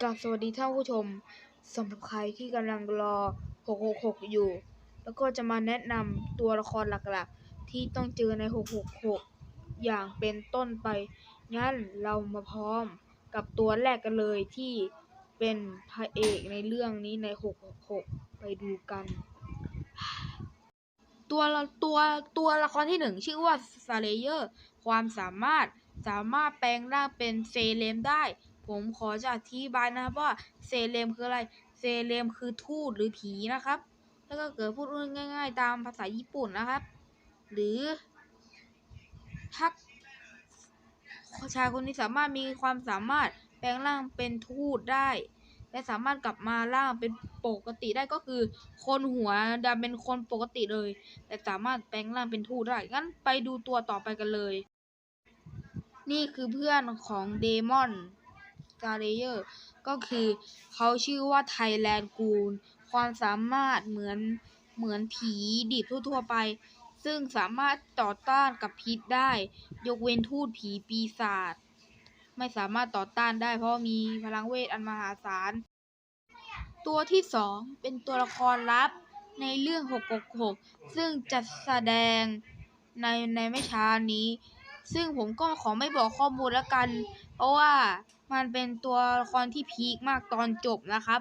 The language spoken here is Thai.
กราบสวัสดีท่านผู้ชมสำหรับใครที่กำลังรอ 666 อยู่ แล้วก็จะมาแนะนำตัวละครหลักๆ ที่ต้องเจอใน 666 อย่างเป็นต้นไป งั้นเรามาพร้อมกับตัวแรกกันเลยที่เป็นพระเอกในเรื่องนี้ใน 666 ไปดูกัน ตัวตัวตัวละครที่หนึ่งชื่อว่าซาเลเยอร์ ความสามารถสามารถแปลงร่างเป็นเซเลมได้ ผมขอจะอธิบายนะครับว่าเซเลมคืออะไร เซเลมคือทูตหรือผีนะครับ แล้วก็เกิดพูดง่าย ๆ ตามภาษาญี่ปุ่นนะครับ หรือถ้าชายคนนี้สามารถมีความสามารถแปลงร่างเป็นทูตได้ และสามารถกลับมาร่างเป็นปกติได้ก็คือ คนหัวดำเป็นคนปกติเลย แต่สามารถแปลงร่างเป็นทูตได้งั้นไปดูตัวต่อไปกันเลย นี่คือเพื่อนของเดมอน กาเลเยอร์ก็คือเขาชื่อว่าไทแลนด์กูลความสามารถเหมือนเหมือนผีดิบทั่วๆไป ซึ่งสามารถต่อต้านกับพิษได้ ยกเว้นทูตผีปีศาจไม่สามารถต่อต้านได้เพราะมีพลังเวทอันมหาศาล ตัวที่สองเป็นตัวละครลับในเรื่อง 666 ซึ่งจะแสดงในในไม่ช้านี้ ซึ่งผมก็ขอไม่บอกข้อมูลแล้วกัน เพราะว่ามันเป็นตัวละครที่พีคมากตอนจบนะครับ